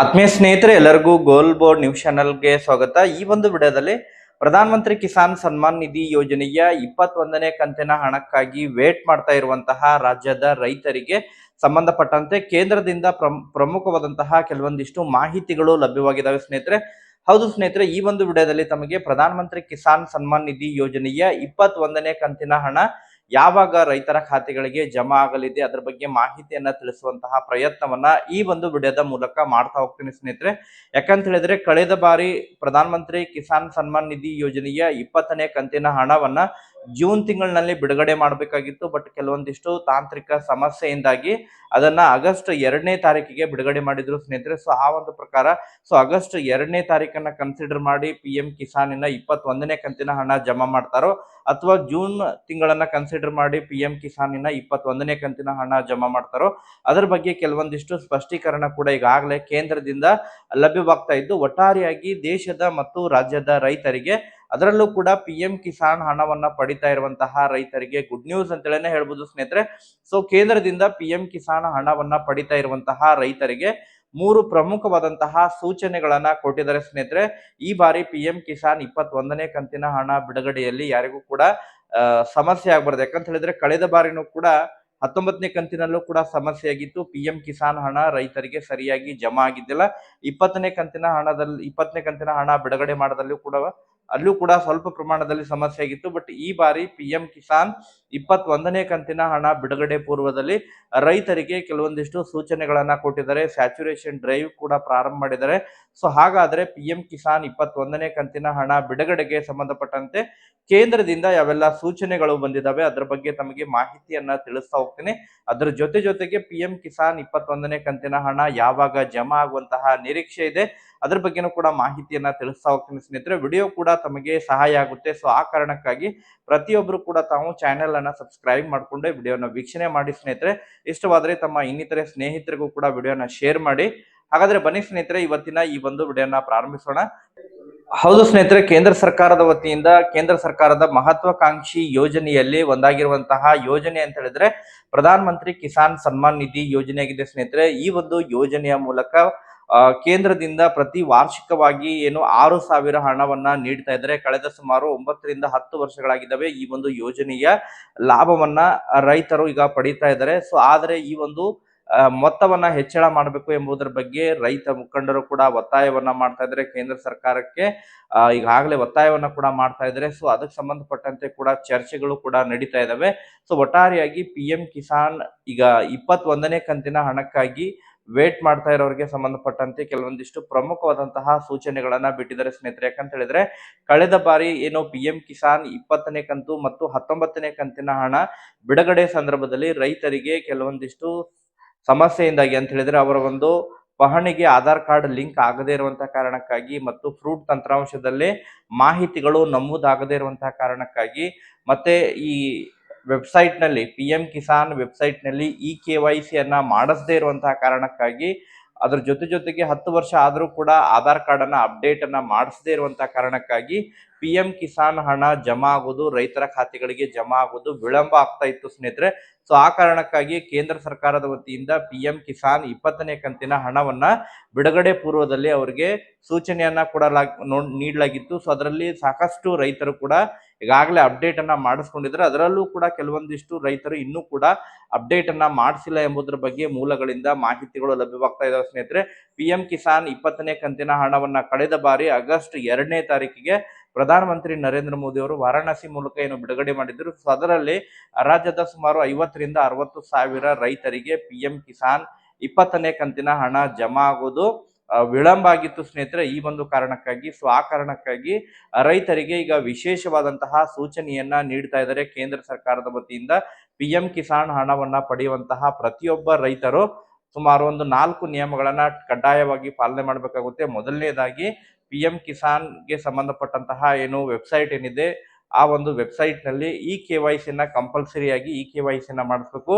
ಆತ್ಮೀಯ ಸ್ನೇಹಿತರೆ, ಎಲ್ಲರಿಗೂ ಗೋಲ್ ಬೋರ್ಡ್ ನ್ಯೂಸ್ ಚಾನಲ್ಗೆ ಸ್ವಾಗತ. ಈ ಒಂದು ವಿಡಿಯೋದಲ್ಲಿ ಪ್ರಧಾನಮಂತ್ರಿ ಕಿಸಾನ್ ಸನ್ಮಾನ್ ನಿಧಿ ಯೋಜನೆಯ ಇಪ್ಪತ್ತೊಂದನೇ ಕಂತಿನ ಹಣಕ್ಕಾಗಿ ವೇಟ್ ಮಾಡ್ತಾ ಇರುವಂತಹ ರಾಜ್ಯದ ರೈತರಿಗೆ ಸಂಬಂಧಪಟ್ಟಂತೆ ಕೇಂದ್ರದಿಂದ ಪ್ರಮ್- ಪ್ರಮುಖವಾದಂತಹ ಕೆಲವೊಂದಿಷ್ಟು ಮಾಹಿತಿಗಳು ಲಭ್ಯವಾಗಿದ್ದಾವೆ ಸ್ನೇಹಿತರೆ. ಹೌದು ಸ್ನೇಹಿತರೆ, ಈ ಒಂದು ವಿಡಿಯೋದಲ್ಲಿ ತಮಗೆ ಪ್ರಧಾನಮಂತ್ರಿ ಕಿಸಾನ್ ಸನ್ಮಾನ್ ನಿಧಿ ಯೋಜನೆಯ ಇಪ್ಪತ್ತೊಂದನೇ ಕಂತಿನ ಹಣ ಯಾವಾಗ ರೈತರ ಖಾತೆಗಳಿಗೆ ಜಮಾ ಆಗಲಿದೆ, ಅದರ ಬಗ್ಗೆ ಮಾಹಿತಿಯನ್ನ ತಿಳಿಸುವಂತಹ ಪ್ರಯತ್ನವನ್ನ ಈ ಒಂದು ವಿಡಿಯೋದ ಮೂಲಕ ಮಾಡ್ತಾ ಹೋಗ್ತೀನಿ ಸ್ನೇಹಿತರೆ. ಯಾಕಂತ ಹೇಳಿದ್ರೆ ಕಳೆದ ಬಾರಿ ಪ್ರಧಾನಮಂತ್ರಿ ಕಿಸಾನ್ ಸನ್ಮಾನ್ ನಿಧಿ ಯೋಜನೆಯ ಇಪ್ಪತ್ತನೇ ಕಂತಿನ ಹಣವನ್ನ ಜೂನ್ ತಿಂಗಳಿನಲ್ಲಿ ಬಿಡುಗಡೆ ಮಾಡಬೇಕಾಗಿತ್ತು, ಬಟ್ ಕೆಲವೊಂದಿಷ್ಟು ತಾಂತ್ರಿಕ ಸಮಸ್ಯೆಯಿಂದಾಗಿ ಅದನ್ನ ಆಗಸ್ಟ್ ಎರಡನೇ ತಾರೀಕಿಗೆ ಬಿಡುಗಡೆ ಮಾಡಿದ್ರು ಸ್ನೇಹಿತರೆ. ಸೊ ಆ ಒಂದು ಪ್ರಕಾರ ಸೊ ಆಗಸ್ಟ್ ಎರಡನೇ ತಾರೀಕನ್ನ ಕನ್ಸಿಡರ್ ಮಾಡಿ ಪಿ ಎಂ ಕಿಸಾನಿನ ಇಪ್ಪತ್ತೊಂದನೇ ಕಂತಿನ ಹಣ ಜಮಾ ಮಾಡ್ತಾರೋ, ಅಥವಾ ಜೂನ್ ತಿಂಗಳನ್ನ ಕನ್ಸಿಡರ್ ಮಾಡಿ ಪಿ ಎಂ ಕಿಸಾನಿನ ಇಪ್ಪತ್ತೊಂದನೇ ಕಂತಿನ ಹಣ ಜಮಾ ಮಾಡ್ತಾರೋ, ಅದರ ಬಗ್ಗೆ ಕೆಲವೊಂದಿಷ್ಟು ಸ್ಪಷ್ಟೀಕರಣ ಕೂಡ ಈಗಾಗಲೇ ಕೇಂದ್ರದಿಂದ ಲಭ್ಯವಾಗ್ತಾ ಇದ್ದು, ಒಟ್ಟಾರೆಯಾಗಿ ದೇಶದ ಮತ್ತು ರಾಜ್ಯದ ರೈತರಿಗೆ ಅದರಲ್ಲೂ ಕೂಡ ಪಿ ಎಂ ಕಿಸಾನ್ ಹಣವನ್ನ ಪಡಿತಾ ಇರುವಂತಹ ರೈತರಿಗೆ ಗುಡ್ ನ್ಯೂಸ್ ಅಂತೇಳೇನೆ ಹೇಳ್ಬೋದು ಸ್ನೇಹಿತರೆ. ಸೊ ಕೇಂದ್ರದಿಂದ ಪಿ ಎಂ ಕಿಸಾನ್ ಹಣವನ್ನ ಪಡಿತಾ ಇರುವಂತಹ ರೈತರಿಗೆ ಮೂರು ಪ್ರಮುಖವಾದಂತಹ ಸೂಚನೆಗಳನ್ನ ಕೊಟ್ಟಿದ್ದಾರೆ ಸ್ನೇಹಿತರೆ. ಈ ಬಾರಿ ಪಿ ಎಂ ಕಿಸಾನ್ ಇಪ್ಪತ್ತೊಂದನೇ ಕಂತಿನ ಹಣ ಬಿಡುಗಡೆಯಲ್ಲಿ ಯಾರಿಗೂ ಕೂಡ ಸಮಸ್ಯೆ ಆಗ್ಬಾರ್ದು. ಯಾಕಂತ ಹೇಳಿದ್ರೆ ಕಳೆದ ಬಾರಿನೂ ಕೂಡ ಹತ್ತೊಂಬತ್ತನೇ ಕಂತಿನಲ್ಲೂ ಕೂಡ ಸಮಸ್ಯೆ ಆಗಿತ್ತು ಪಿ ಎಂ ಕಿಸಾನ್ ಹಣ ರೈತರಿಗೆ ಸರಿಯಾಗಿ ಜಮಾ ಆಗಿದ್ದಿಲ್ಲ. ಇಪ್ಪತ್ತನೇ ಕಂತಿನ ಹಣದಲ್ಲಿ, ಇಪ್ಪತ್ತನೇ ಕಂತಿನ ಹಣ ಬಿಡುಗಡೆ ಮಾಡದಲ್ಲೂ ಕೂಡ ಅಲ್ಲೂ ಕೂಡ ಸ್ವಲ್ಪ ಪ್ರಮಾಣದಲ್ಲಿ ಸಮಸ್ಯೆ ಆಗಿತ್ತು. ಬಟ್ ಈ ಬಾರಿ ಪಿ ಎಂ ಕಿಸಾನ್ ಇಪ್ಪತ್ತೊಂದನೇ ಕಂತಿನ ಹಣ ಬಿಡುಗಡೆ ಪೂರ್ವದಲ್ಲಿ ರೈತರಿಗೆ ಕೆಲವೊಂದಿಷ್ಟು ಸೂಚನೆಗಳನ್ನ ಕೊಟ್ಟಿದ್ದಾರೆ. ಸ್ಯಾಚುರೇಷನ್ ಡ್ರೈವ್ ಕೂಡ ಪ್ರಾರಂಭ ಮಾಡಿದ್ದಾರೆ. ಸೊ ಹಾಗಾದ್ರೆ ಪಿ ಎಂ ಕಿಸಾನ್ ಇಪ್ಪತ್ತೊಂದನೇ ಕಂತಿನ ಹಣ ಬಿಡುಗಡೆಗೆ ಸಂಬಂಧಪಟ್ಟಂತೆ ಕೇಂದ್ರದಿಂದ ಯಾವೆಲ್ಲ ಸೂಚನೆಗಳು ಬಂದಿದ್ದಾವೆ ಅದರ ಬಗ್ಗೆ ತಮಗೆ ಮಾಹಿತಿಯನ್ನ ತಿಳಿಸ್ತಾ ಹೋಗ್ತೀನಿ. ಅದರ ಜೊತೆ ಜೊತೆಗೆ ಪಿ ಎಂ ಕಿಸಾನ್ ಇಪ್ಪತ್ತೊಂದನೇ ಕಂತಿನ ಹಣ ಯಾವಾಗ ಜಮಾ ಆಗುವಂತಹ ನಿರೀಕ್ಷೆ ಇದೆ ಅದ್ರ ಬಗ್ಗೆನೂ ಕೂಡ ಮಾಹಿತಿಯನ್ನ ತಿಳಿಸ್ತಾ ಹೋಗ್ತೀನಿ ಸ್ನೇಹಿತರೆ. ವಿಡಿಯೋ ಕೂಡ ತಮಗೆ ಸಹಾಯ ಆಗುತ್ತೆ. ಸೊ ಆ ಕಾರಣಕ್ಕಾಗಿ ಪ್ರತಿಯೊಬ್ಬರು ಕೂಡ ತಾವು ಚಾನೆಲ್ ಅನ್ನ ಸಬ್ಸ್ಕ್ರೈಬ್ ಮಾಡ್ಕೊಂಡೆ ವಿಡಿಯೋನ ವೀಕ್ಷಣೆ ಮಾಡಿ ಸ್ನೇಹಿತರೆ. ಇಷ್ಟವಾದರೆ ತಮ್ಮ ಇನ್ನಿತರೆ ಸ್ನೇಹಿತರಿಗೂ ಕೂಡ ವಿಡಿಯೋನ ಶೇರ್ ಮಾಡಿ. ಹಾಗಾದ್ರೆ ಬನ್ನಿ ಸ್ನೇಹಿತರೆ, ಇವತ್ತಿನ ಈ ಒಂದು ವಿಡಿಯೋನ ಪ್ರಾರಂಭಿಸೋಣ. ಹೌದು ಸ್ನೇಹಿತರೆ, ಕೇಂದ್ರ ಸರ್ಕಾರದ ವತಿಯಿಂದ ಕೇಂದ್ರ ಸರ್ಕಾರದ ಮಹತ್ವಾಕಾಂಕ್ಷಿ ಯೋಜನೆಯಲ್ಲಿ ಒಂದಾಗಿರುವಂತಹ ಯೋಜನೆ ಅಂತ ಹೇಳಿದ್ರೆ ಪ್ರಧಾನ ಮಂತ್ರಿ ಕಿಸಾನ್ ಸನ್ಮಾನ್ ನಿಧಿ ಯೋಜನೆಯಾಗಿದೆ ಸ್ನೇಹಿತರೆ. ಈ ಒಂದು ಯೋಜನೆಯ ಮೂಲಕ ಕೇಂದ್ರದಿಂದ ಪ್ರತಿ ವಾರ್ಷಿಕವಾಗಿ ಏನು ಆರು ಸಾವಿರ ಹಣವನ್ನ ನೀಡ್ತಾ ಇದ್ದಾರೆ. ಕಳೆದ ಸುಮಾರು ಒಂಬತ್ತರಿಂದ ಹತ್ತು ವರ್ಷಗಳಾಗಿದ್ದಾವೆ ಈ ಒಂದು ಯೋಜನೆಯ ಲಾಭವನ್ನ ರೈತರು ಈಗ ಪಡೀತಾ ಇದ್ದಾರೆ. ಸೊ ಆದರೆ ಈ ಒಂದು ಮೊತ್ತವನ್ನ ಹೆಚ್ಚಳ ಮಾಡಬೇಕು ಎಂಬುದರ ಬಗ್ಗೆ ರೈತ ಮುಖಂಡರು ಕೂಡ ಒತ್ತಾಯವನ್ನ ಮಾಡ್ತಾ ಇದ್ದಾರೆ. ಕೇಂದ್ರ ಸರ್ಕಾರಕ್ಕೆ ಈಗಾಗಲೇ ಒತ್ತಾಯವನ್ನ ಕೂಡ ಮಾಡ್ತಾ ಇದ್ದಾರೆ. ಸೊ ಅದಕ್ಕೆ ಸಂಬಂಧಪಟ್ಟಂತೆ ಕೂಡ ಚರ್ಚೆಗಳು ಕೂಡ ನಡೀತಾ ಇದಾವೆ ಸೊ ಒಟ್ಟಾರೆಯಾಗಿ ಪಿ ಎಂ ಕಿಸಾನ್ ಈಗ ಇಪ್ಪತ್ತೊಂದನೇ ಕಂತಿನ ಹಣಕ್ಕಾಗಿ ವೇಟ್ ಮಾಡ್ತಾ ಇರೋರಿಗೆ ಸಂಬಂಧಪಟ್ಟಂತೆ ಕೆಲವೊಂದಿಷ್ಟು ಪ್ರಮುಖವಾದಂತಹ ಸೂಚನೆಗಳನ್ನ ಬಿಟ್ಟಿದ್ದಾರೆ ಸ್ನೇಹಿತರೆ. ಯಾಕಂತ ಹೇಳಿದ್ರೆ, ಕಳೆದ ಬಾರಿ ಏನು ಪಿ ಎಂ ಕಿಸಾನ್ ಇಪ್ಪತ್ತನೇ ಕಂತು ಮತ್ತು ಹತ್ತೊಂಬತ್ತನೇ ಕಂತಿನ ಹಣ ಬಿಡುಗಡೆ ಸಂದರ್ಭದಲ್ಲಿ ರೈತರಿಗೆ ಕೆಲವೊಂದಿಷ್ಟು ಸಮಸ್ಯೆಯಿಂದಾಗಿ ಅಂತ ಹೇಳಿದ್ರೆ, ಅವರ ಒಂದು ಪಹಣಿಗೆ ಆಧಾರ್ ಕಾರ್ಡ್ ಲಿಂಕ್ ಆಗದೇ ಇರುವಂತಹ ಕಾರಣಕ್ಕಾಗಿ ಮತ್ತು ಫ್ರೂಟ್ ತಂತ್ರಾಂಶದಲ್ಲಿ ಮಾಹಿತಿಗಳು ನಮೂದಾಗದೇ ಇರುವಂತಹ ಕಾರಣಕ್ಕಾಗಿ ಮತ್ತೆ ಈ ವೆಬ್ಸೈಟ್ನಲ್ಲಿ ಪಿ ಎಂ ಕಿಸಾನ್ ವೆಬ್ಸೈಟ್ನಲ್ಲಿ ಇ ಕೆ ವೈ ಸಿಯನ್ನು ಮಾಡಿಸದೇ ಇರುವಂತಹ ಕಾರಣಕ್ಕಾಗಿ ಅದ್ರ ಜೊತೆ ಜೊತೆಗೆ ಹತ್ತು ವರ್ಷ ಆದರೂ ಕೂಡ ಆಧಾರ್ ಕಾರ್ಡನ್ನು ಅಪ್ಡೇಟನ್ನು ಮಾಡಿಸದೇ ಇರುವಂತಹ ಕಾರಣಕ್ಕಾಗಿ ಪಿ ಎಂ ಕಿಸಾನ್ ಹಣ ಜಮಾ ಆಗೋದು ರೈತರ ಖಾತೆಗಳಿಗೆ ಜಮಾ ಆಗೋದು ವಿಳಂಬ ಆಗ್ತಾ ಇತ್ತು ಸ್ನೇಹಿತರೆ. ಸೊ, ಆ ಕಾರಣಕ್ಕಾಗಿ ಕೇಂದ್ರ ಸರ್ಕಾರದ ವತಿಯಿಂದ ಪಿ ಎಂ ಕಿಸಾನ್ ಇಪ್ಪತ್ತನೇ ಕಂತಿನ ಹಣವನ್ನ ಬಿಡುಗಡೆ ಪೂರ್ವದಲ್ಲಿ ಅವರಿಗೆ ಸೂಚನೆಯನ್ನ ಕೊಡಲಾಗ್ ನೋಡ್ ನೀಡಲಾಗಿತ್ತು. ಸೊ, ಅದರಲ್ಲಿ ಸಾಕಷ್ಟು ರೈತರು ಕೂಡ ಈಗಾಗಲೇ ಅಪ್ಡೇಟ್ ಅನ್ನ ಮಾಡಿಸ್ಕೊಂಡಿದ್ದಾರೆ ಅದರಲ್ಲೂ ಕೂಡ ಕೆಲವೊಂದಿಷ್ಟು ರೈತರು ಇನ್ನೂ ಕೂಡ ಅಪ್ಡೇಟ್ ಅನ್ನ ಮಾಡಿಸಿಲ್ಲ ಎಂಬುದರ ಬಗ್ಗೆ ಮೂಲಗಳಿಂದ ಮಾಹಿತಿಗಳು ಲಭ್ಯವಾಗ್ತಾ ಇದಾವೆ ಸ್ನೇಹಿತರೆ. ಪಿ ಎಂ ಕಿಸಾನ್ ಇಪ್ಪತ್ತನೇ ಕಂತಿನ ಹಣವನ್ನ ಕಳೆದ ಬಾರಿ ಆಗಸ್ಟ್ ಎರಡನೇ ತಾರೀಕಿಗೆ ಪ್ರಧಾನಮಂತ್ರಿ ನರೇಂದ್ರ ಮೋದಿ ಅವರು ವಾರಾಣಸಿ ಮೂಲಕ ಏನು ಬಿಡುಗಡೆ ಮಾಡಿದ್ರು. ಸೊ ಅದರಲ್ಲಿ ರಾಜ್ಯದ ಸುಮಾರು ಐವತ್ತರಿಂದ ಅರವತ್ತು ಸಾವಿರ ರೈತರಿಗೆ ಪಿ ಕಿಸಾನ್ ಇಪ್ಪತ್ತನೇ ಕಂತಿನ ಹಣ ಜಮಾ ಆಗೋದು. ವಿಳಂಬ ಆಗಿತ್ತು ಸ್ನೇಹಿತರೆ, ಈ ಒಂದು ಕಾರಣಕ್ಕಾಗಿ. ಸೊ ಆ ಕಾರಣಕ್ಕಾಗಿ ರೈತರಿಗೆ ಈಗ ವಿಶೇಷವಾದಂತಹ ಸೂಚನೆಯನ್ನ ನೀಡ್ತಾ ಇದ್ದಾರೆ ಕೇಂದ್ರ ಸರ್ಕಾರದ ವತಿಯಿಂದ. ಪಿ ಎಂ ಕಿಸಾನ್ ಹಣವನ್ನ ಪಡೆಯುವಂತಹ ಪ್ರತಿಯೊಬ್ಬ ರೈತರು ಸುಮಾರು ಒಂದು ನಾಲ್ಕು ನಿಯಮಗಳನ್ನ ಕಡ್ಡಾಯವಾಗಿ ಪಾಲನೆ ಮಾಡಬೇಕಾಗುತ್ತೆ. ಮೊದಲನೇದಾಗಿ ಪಿ ಎಂ ಕಿಸಾನ್ಗೆ ಸಂಬಂಧಪಟ್ಟಂತಹ ಏನು ವೆಬ್ಸೈಟ್ ಏನಿದೆ, ಆ ಒಂದು ವೆಬ್ಸೈಟ್ನಲ್ಲಿ ಇ ಕೆ ವೈ ಸಿನ ಕಂಪಲ್ಸರಿಯಾಗಿ ಇ ಕೆ ವೈ ಸಿನ ಮಾಡಿಸ್ಬೇಕು.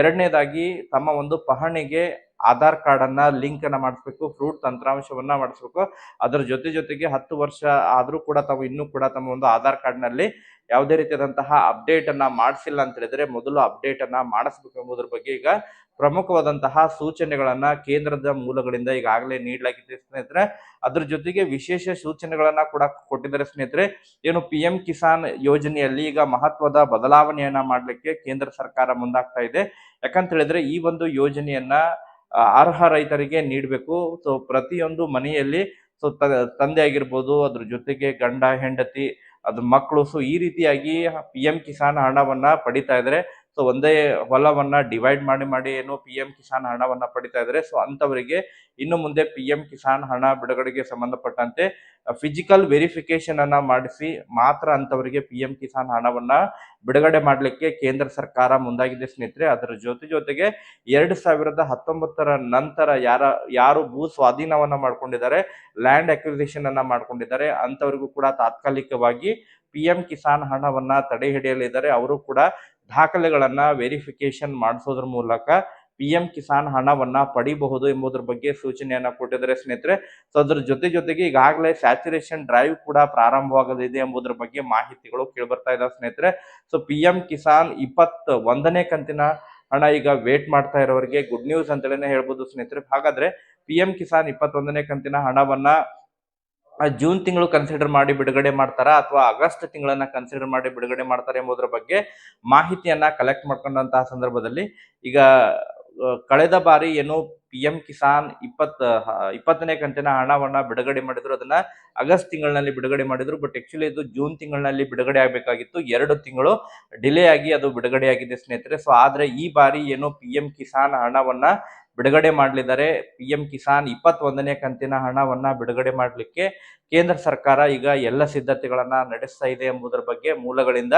ಎರಡನೇದಾಗಿ, ತಮ್ಮ ಒಂದು ಪಹಣಿಗೆ ಆಧಾರ್ ಕಾರ್ಡ್ ಅನ್ನ ಲಿಂಕ್ ಅನ್ನ ಮಾಡಿಸ್ಬೇಕು, ಫ್ರೂಟ್ ತಂತ್ರಾಂಶವನ್ನ ಮಾಡಿಸ್ಬೇಕು. ಅದರ ಜೊತೆ ಜೊತೆಗೆ ಹತ್ತು ವರ್ಷ ಆದ್ರೂ ಕೂಡ ತಾವು ಇನ್ನೂ ಕೂಡ ತಮ್ಮ ಒಂದು ಆಧಾರ್ ಕಾರ್ಡ್ನಲ್ಲಿ ಯಾವುದೇ ರೀತಿಯಾದಂತಹ ಅಪ್ಡೇಟ್ ಅನ್ನ ಮಾಡಿಸಿಲ್ಲ ಅಂತ ಹೇಳಿದ್ರೆ ಮೊದಲು ಅಪ್ಡೇಟ್ ಅನ್ನ ಮಾಡಿಸ್ಬೇಕು ಎಂಬುದರ ಬಗ್ಗೆ ಈಗ ಪ್ರಮುಖವಾದಂತಹ ಸೂಚನೆಗಳನ್ನ ಕೇಂದ್ರದ ಮೂಲಗಳಿಂದ ಈಗಾಗಲೇ ನೀಡಲಾಗಿದೆ ಸ್ನೇಹಿತರೆ. ಅದ್ರ ಜೊತೆಗೆ ವಿಶೇಷ ಸೂಚನೆಗಳನ್ನ ಕೂಡ ಕೊಟ್ಟಿದ್ದಾರೆ ಸ್ನೇಹಿತರೆ. ಏನು ಪಿ ಕಿಸಾನ್ ಯೋಜನೆಯಲ್ಲಿ ಈಗ ಮಹತ್ವದ ಬದಲಾವಣೆಯನ್ನ ಮಾಡಲಿಕ್ಕೆ ಕೇಂದ್ರ ಸರ್ಕಾರ ಮುಂದಾಗ್ತಾ ಇದೆ. ಯಾಕಂತ ಹೇಳಿದ್ರೆ ಈ ಒಂದು ಯೋಜನೆಯನ್ನ ಅರ್ಹ ರೈತರಿಗೆ ನೀಡಬೇಕು. ಸೊ ಪ್ರತಿಯೊಂದು ಮನೆಯಲ್ಲಿ ಸೊ ತಂದೆ ಆಗಿರ್ಬೋದು, ಅದ್ರ ಜೊತೆಗೆ ಗಂಡ, ಹೆಂಡತಿ, ಅದ್ರ ಮಕ್ಕಳು ಸೊ ಈ ರೀತಿಯಾಗಿ ಪಿ ಎಂ ಕಿಸಾನ್ ಹಣವನ್ನ ಪಡಿತಾ ಇದ್ದಾರೆ. ಸೊ ಒಂದೇ ಹೊಲವನ್ನ ಡಿವೈಡ್ ಮಾಡಿ ಮಾಡಿ ಏನು ಪಿ ಎಂ ಕಿಸಾನ್ ಹಣವನ್ನ ಪಡಿತಾ ಇದ್ದಾರೆ ಸೊ ಅಂತವರಿಗೆ ಇನ್ನು ಮುಂದೆ ಪಿ ಎಂ ಕಿಸಾನ್ ಹಣ ಬಿಡುಗಡೆಗೆ ಸಂಬಂಧಪಟ್ಟಂತೆ ಫಿಸಿಕಲ್ ವೆರಿಫಿಕೇಶನ್ ಅನ್ನ ಮಾಡಿಸಿ ಮಾತ್ರ ಅಂತವರಿಗೆ ಪಿ ಎಂ ಕಿಸಾನ್ ಹಣವನ್ನ ಬಿಡುಗಡೆ ಮಾಡಲಿಕ್ಕೆ ಕೇಂದ್ರ ಸರ್ಕಾರ ಮುಂದಾಗಿದೆ ಸ್ನೇಹಿತರೆ. ಅದರ ಜೊತೆ ಜೊತೆಗೆ ಎರಡು ಸಾವಿರದ ಹತ್ತೊಂಬತ್ತರ ನಂತರ ಯಾರ, ಯಾರು ಭೂ ಸ್ವಾಧೀನವನ್ನ ಮಾಡ್ಕೊಂಡಿದ್ದಾರೆ ಲ್ಯಾಂಡ್ ಅಕ್ವಿಸಿಷನ್ ಅನ್ನ ಮಾಡ್ಕೊಂಡಿದ್ದಾರೆ ಅಂತವರಿಗೂ ಕೂಡ ತಾತ್ಕಾಲಿಕವಾಗಿ ಪಿ ಎಂ ಕಿಸಾನ್ ಹಣವನ್ನ ತಡೆ ಹಿಡಿಯಲಿದ್ದಾರೆ. ಅವರು ಕೂಡ ದಾಖಲೆಗಳನ್ನ ವೆರಿಫಿಕೇಶನ್ ಮಾಡಿಸೋದ್ರ ಮೂಲಕ ಪಿ ಎಂ ಕಿಸಾನ್ ಹಣವನ್ನ ಪಡಿಬಹುದು ಎಂಬುದರ ಬಗ್ಗೆ ಸೂಚನೆಯನ್ನ ಕೊಟ್ಟಿದ್ದಾರೆ ಸ್ನೇಹಿತರೆ. ಸೊ ಅದ್ರ ಜೊತೆ ಜೊತೆಗೆ ಈಗಾಗಲೇ ಸ್ಯಾಚುರೇಷನ್ ಡ್ರೈವ್ ಕೂಡ ಪ್ರಾರಂಭವಾಗಲಿದೆ ಎಂಬುದರ ಬಗ್ಗೆ ಮಾಹಿತಿಗಳು ಕೇಳ್ಬರ್ತಾ ಇದಾವೆ ಸ್ನೇಹಿತರೆ. ಸೊ ಪಿ ಎಂ ಕಿಸಾನ್ ಇಪ್ಪತ್ ಒಂದನೇ ಕಂತಿನ ಹಣ ಈಗ ವೇಟ್ ಮಾಡ್ತಾ ಇರೋರಿಗೆ ಗುಡ್ ನ್ಯೂಸ್ ಅಂತೇಳಿನೇ ಹೇಳ್ಬೋದು ಸ್ನೇಹಿತರೆ. ಹಾಗಾದ್ರೆ ಪಿ ಎಂ ಕಿಸಾನ್ ಇಪ್ಪತ್ತೊಂದನೇ ಕಂತಿನ ಹಣವನ್ನ ಜೂನ್ ತಿಂಗಳು ಕನ್ಸಿಡರ್ ಮಾಡಿ ಬಿಡುಗಡೆ ಮಾಡ್ತಾರಾ ಅಥವಾ ಆಗಸ್ಟ್ ತಿಂಗಳನ್ನ ಕನ್ಸಿಡರ್ ಮಾಡಿ ಬಿಡುಗಡೆ ಮಾಡ್ತಾರೆ ಎಂಬುದರ ಬಗ್ಗೆ ಮಾಹಿತಿಯನ್ನ ಕಲೆಕ್ಟ್ ಮಾಡ್ಕೊಂಡಂತಹ ಸಂದರ್ಭದಲ್ಲಿ ಈಗ ಕಳೆದ ಬಾರಿ ಏನು ಪಿ ಎಂ ಕಿಸಾನ್ ಇಪ್ಪತ್ ಇಪ್ಪತ್ತನೇ ಕಂತಿನ ಹಣವನ್ನ ಬಿಡುಗಡೆ ಮಾಡಿದ್ರು. ಅದನ್ನ ಆಗಸ್ಟ್ ತಿಂಗಳಿನಲ್ಲಿ ಬಿಡುಗಡೆ ಮಾಡಿದ್ರು. ಬಟ್ ಆಕ್ಚುಲಿ ಇದು ಜೂನ್ ತಿಂಗಳಿನಲ್ಲಿ ಬಿಡುಗಡೆ ಆಗಬೇಕಾಗಿತ್ತು. ಎರಡು ತಿಂಗಳು ಡಿಲೇ ಆಗಿ ಅದು ಬಿಡುಗಡೆ ಆಗಿದೆ ಸ್ನೇಹಿತರೆ. ಸೊ ಆದ್ರೆ ಈ ಬಾರಿ ಏನು ಪಿ ಎಂ ಕಿಸಾನ್ ಹಣವನ್ನ ಬಿಡುಗಡೆ ಮಾಡಲಿದ್ದಾರೆ. ಪಿ ಎಂ ಕಿಸಾನ್ ಇಪ್ಪತ್ತೊಂದನೇ ಕಂತಿನ ಹಣವನ್ನು ಬಿಡುಗಡೆ ಮಾಡಲಿಕ್ಕೆ ಕೇಂದ್ರ ಸರ್ಕಾರ ಈಗ ಎಲ್ಲ ಸಿದ್ಧತೆಗಳನ್ನು ನಡೆಸ್ತಾ ಇದೆ ಎಂಬುದರ ಬಗ್ಗೆ ಮೂಲಗಳಿಂದ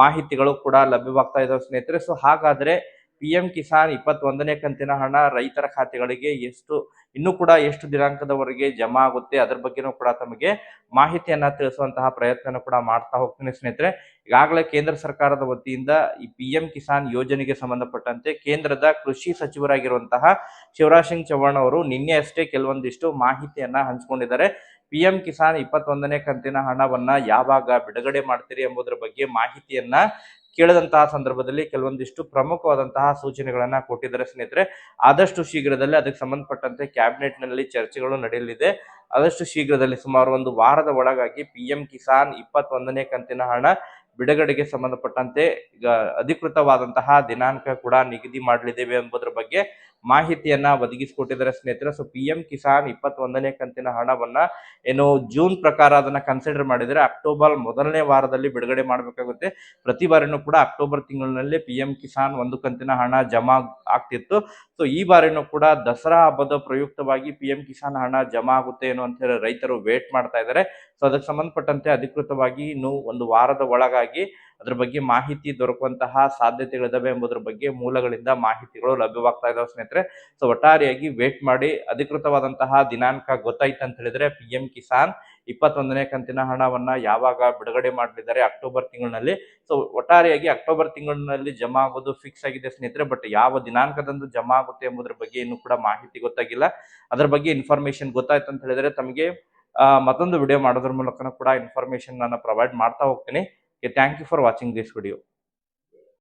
ಮಾಹಿತಿಗಳು ಕೂಡ ಲಭ್ಯವಾಗ್ತಾ ಇದಾವೆ ಸ್ನೇಹಿತರೆ. ಸೊ ಹಾಗಾದ್ರೆ ಪಿ ಎಂ ಕಿಸಾನ್ ಇಪ್ಪತ್ತೊಂದನೇ ಕಂತಿನ ಹಣ ರೈತರ ಖಾತೆಗಳಿಗೆ ಎಷ್ಟು, ಇನ್ನೂ ಕೂಡ ಎಷ್ಟು ದಿನಾಂಕದವರೆಗೆ ಜಮಾ ಆಗುತ್ತೆ, ಅದ್ರ ಬಗ್ಗೆನೂ ಕೂಡ ತಮಗೆ ಮಾಹಿತಿಯನ್ನ ತಿಳಿಸುವಂತಹ ಪ್ರಯತ್ನ ಕೂಡ ಮಾಡ್ತಾ ಹೋಗ್ತೀನಿ ಸ್ನೇಹಿತರೆ. ಈಗಾಗಲೇ ಕೇಂದ್ರ ಸರ್ಕಾರದ ವತಿಯಿಂದ ಈ ಪಿ ಎಂ ಕಿಸಾನ್ ಯೋಜನೆಗೆ ಸಂಬಂಧಪಟ್ಟಂತೆ ಕೇಂದ್ರದ ಕೃಷಿ ಸಚಿವರಾಗಿರುವಂತಹ ಶಿವರಾಜ್ ಸಿಂಗ್ ಚೌಹಾಣ್ ಅವರು ನಿನ್ನೆ ಅಷ್ಟೇ ಕೆಲವೊಂದಿಷ್ಟು ಮಾಹಿತಿಯನ್ನ ಹಂಚಿಕೊಂಡಿದ್ದಾರೆ. ಪಿ ಎಂ ಕಿಸಾನ್ ಇಪ್ಪತ್ತೊಂದನೇ ಕಂತಿನ ಹಣವನ್ನ ಯಾವಾಗ ಬಿಡುಗಡೆ ಮಾಡ್ತೀರಿ ಎಂಬುದರ ಬಗ್ಗೆ ಮಾಹಿತಿಯನ್ನ ಕೇಳಿದಂತಹ ಸಂದರ್ಭದಲ್ಲಿ ಕೆಲವೊಂದಿಷ್ಟು ಪ್ರಮುಖವಾದಂತಹ ಸೂಚನೆಗಳನ್ನ ಕೊಟ್ಟಿದ್ದಾರೆ ಸ್ನೇಹಿತರೆ. ಆದಷ್ಟು ಶೀಘ್ರದಲ್ಲೇ ಅದಕ್ಕೆ ಸಂಬಂಧಪಟ್ಟಂತೆ ಕ್ಯಾಬಿನೆಟ್ನಲ್ಲಿ ಚರ್ಚೆಗಳು ನಡೆಯಲಿದೆ. ಆದಷ್ಟು ಶೀಘ್ರದಲ್ಲಿ ಸುಮಾರು ಒಂದು ವಾರದ ಒಳಗಾಗಿ ಪಿ ಕಿಸಾನ್ ಇಪ್ಪತ್ತೊಂದನೇ ಕಂತಿನ ಹಣ ಬಿಡುಗಡೆಗೆ ಸಂಬಂಧಪಟ್ಟಂತೆ ಅಧಿಕೃತವಾದಂತಹ ದಿನಾಂಕ ಕೂಡ ನಿಗದಿ ಮಾಡಲಿದ್ದೇವೆ ಎಂಬುದರ ಬಗ್ಗೆ ಮಾಹಿತಿಯನ್ನ ಒದಗಿಸಿಕೊಟ್ಟಿದ್ದಾರೆ ಸ್ನೇಹಿತರೆ. ಸೊ ಪಿ ಎಂ ಕಿಸಾನ್ ಇಪ್ಪತ್ತೊಂದನೇ ಕಂತಿನ ಹಣವನ್ನ ಏನು ಜೂನ್ ಪ್ರಕಾರ ಅದನ್ನ ಕನ್ಸಿಡರ್ ಮಾಡಿದರೆ ಅಕ್ಟೋಬರ್ ಮೊದಲನೇ ವಾರದಲ್ಲಿ ಬಿಡುಗಡೆ ಮಾಡಬೇಕಾಗುತ್ತೆ. ಪ್ರತಿ ಬಾರಿನೂ ಕೂಡ ಅಕ್ಟೋಬರ್ ತಿಂಗಳಿನಲ್ಲಿ ಪಿ ಎಂ ಕಿಸಾನ್ ಒಂದು ಕಂತಿನ ಹಣ ಜಮಾ ಆಗ್ತಿತ್ತು. ಸೊ ಈ ಬಾರಿನೂ ಕೂಡ ದಸರಾ ಹಬ್ಬದ ಪ್ರಯುಕ್ತವಾಗಿ ಪಿ ಎಂ ಕಿಸಾನ್ ಹಣ ಜಮಾ ಆಗುತ್ತೆ ಏನು ಅಂತ ಹೇಳಿ ರೈತರು ವೇಟ್ ಮಾಡ್ತಾ ಇದ್ದಾರೆ. ಸೊ ಅದಕ್ಕೆ ಸಂಬಂಧಪಟ್ಟಂತೆ ಅಧಿಕೃತವಾಗಿ ಇನ್ನು ಒಂದು ವಾರದ ಒಳಗಾಗಿ ಅದ್ರ ಬಗ್ಗೆ ಮಾಹಿತಿ ದೊರಕುವಂತಹ ಸಾಧ್ಯತೆಗಳಿದಾವೆ ಎಂಬುದರ ಬಗ್ಗೆ ಮೂಲಗಳಿಂದ ಮಾಹಿತಿಗಳು ಲಭ್ಯವಾಗ್ತಾ ಇದಾವೆ ಸ್ನೇಹಿತರೆ. ಸೊ ಒಟ್ಟಾರೆಯಾಗಿ ವೇಟ್ ಮಾಡಿ ಅಧಿಕೃತವಾದಂತಹ ದಿನಾಂಕ ಗೊತ್ತಾಯ್ತು ಅಂತ ಹೇಳಿದ್ರೆ ಪಿ ಎಂ ಕಿಸಾನ್ ಇಪ್ಪತ್ತೊಂದನೇ ಕಂತಿನ ಹಣವನ್ನ ಯಾವಾಗ ಬಿಡುಗಡೆ ಮಾಡಲಿದ್ದಾರೆ ಅಕ್ಟೋಬರ್ ತಿಂಗಳಿನಲ್ಲಿ. ಸೊ ಒಟ್ಟಾರೆಯಾಗಿ ಅಕ್ಟೋಬರ್ ತಿಂಗಳಿನಲ್ಲಿ ಜಮಾ ಆಗೋದು ಫಿಕ್ಸ್ ಆಗಿದೆ ಸ್ನೇಹಿತರೆ ಬಟ್ ಯಾವ ದಿನಾಂಕದಂದು ಜಮಾ ಆಗುತ್ತೆ ಎಂಬುದರ ಬಗ್ಗೆ ಇನ್ನೂ ಕೂಡ ಮಾಹಿತಿ ಗೊತ್ತಾಗಿಲ್ಲ. ಅದರ ಬಗ್ಗೆ ಇನ್ಫಾರ್ಮೇಶನ್ ಗೊತ್ತಾಯ್ತು ಅಂತ ಹೇಳಿದ್ರೆ ತಮಗೆ ಮತ್ತೊಂದು ವಿಡಿಯೋ ಮಾಡೋದ್ರ ಮೂಲಕ ಕೂಡ ಇನ್ಫಾರ್ಮೇಶನ್ ನಾನು ಪ್ರೊವೈಡ್ ಮಾಡ್ತಾ ಹೋಗ್ತೀನಿ. Okay, thank you for watching this video.